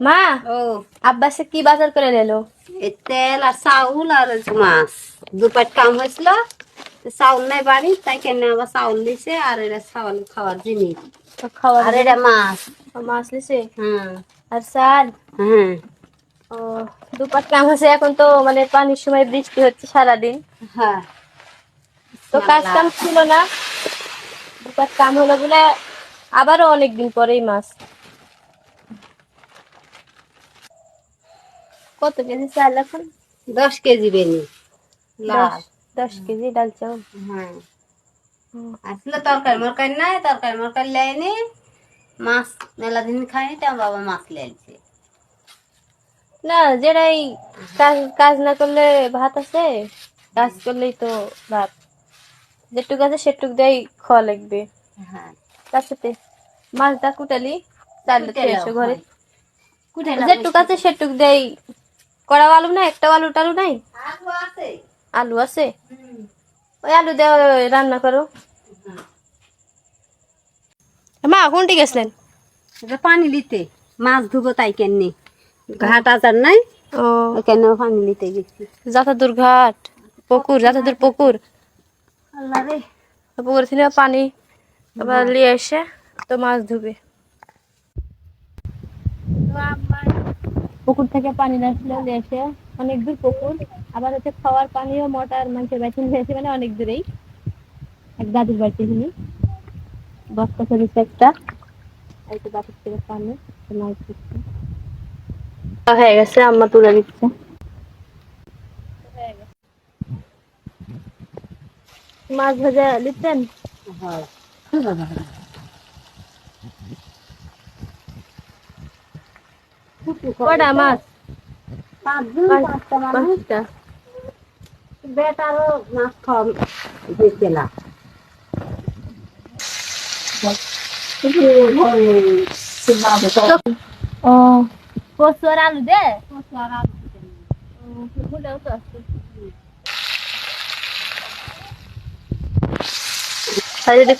মা ও। আব্বাসে কি বাজার করে নিলো? তেল আর চাউল আর মাছ। দুপাট কাম হয়েছিল চাউল নাই বাড়ি তাই কেন আবার চাউল দিছে আর এটা চাউল খাওয়ার জিনিস। তো খাওয়া আর এটা মাছ। মাছ লিছে হ্যাঁ। আর চাল? হ্যাঁ। ও দুপাট কাম হচ্ছে এখন তো মানে পানির সময় বৃষ্টি হচ্ছে সারাদিন। হ্যাঁ। তো কাজ কাম ছিল না? দুপাট কাম হলো বলে আবারও অনেকদিন পরেই মাছ। কত কেজি চাল এখন? দশ কেজি বেনি লাল। দশ- কেজি ডাল চাউল। হ্যাঁ। আসলে তরকারি মরকারি নাই তরকারি মরকারি লাইনি মাছ মেলা দিন খাইনি তো বাবা মাছ লাইছে না যেটাই কাজ কাজ না করলে ভাত আছে কাজ করলেই তো ভাত। যেটুক আছে সেটুক দেয় খাওয়া লাগবে। হ্যাঁ। তাছাতে মাছটা কুটালি এসে ঘরে। যেটুক আছে সেটুক দেয় কড়া আলু না একটা আলু টালু নাই? আলু আছে। ওই আলু দিয়ে রান্না করো। মা কোনটি গেছিলেন? পানি লিতে। মাছ ধুবো তাই কেননি। ঘাট আচার নাই ও। কেন পানি লিতে গেছি। যাতাদুর ঘাট পুকুর যাতাদুর পুকুর। আল্লাহ রে। পুকুর থেকে পানি আবার নিয়ে এসে তো মাছ ধুবে। পুকুর থেকে পানি আসলে নিয়ে এসে অনেক দূর পুকুর। আবার হচ্ছে খাওয়ার পানিও মোটর মানুষের বাড়িতে নিয়ে এসে মানে অনেক দূরেই। এক দাদুর বাড়িতে তিনি। বস্তা চলেছে একটা। এই তো থেকে পানি মাছ দিচ্ছে। হয়ে গেছে আম্মা তুলে দিচ্ছে। মাছ ভাজা দিচ্ছেন হয়। কটা মাছ? পাঁচজন পাঁচ- পাঁচটা মানুষ। পাঁচটা? বেটারও মাছ খাওয়া আলু দে।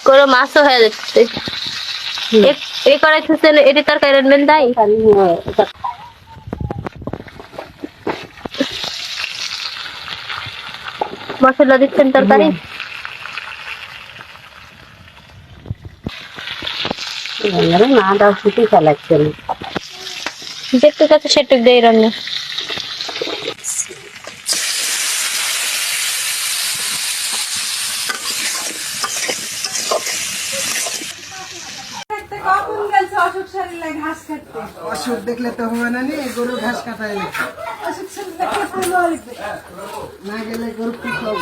করো মাছও হয়ে যাচ্ছে। থুসে এটি তরকারি রান্বেন তাই? মশলা দিচ্ছেন তরকারি? না দাও ছুটি চালাচ্ছে না যেটুক আছে সেটুক দিয়ে রান্না। অসুখ দেখলে তো হবে না নি গরু ঘাস কাটাইলে না গেলে গরু কি খাব?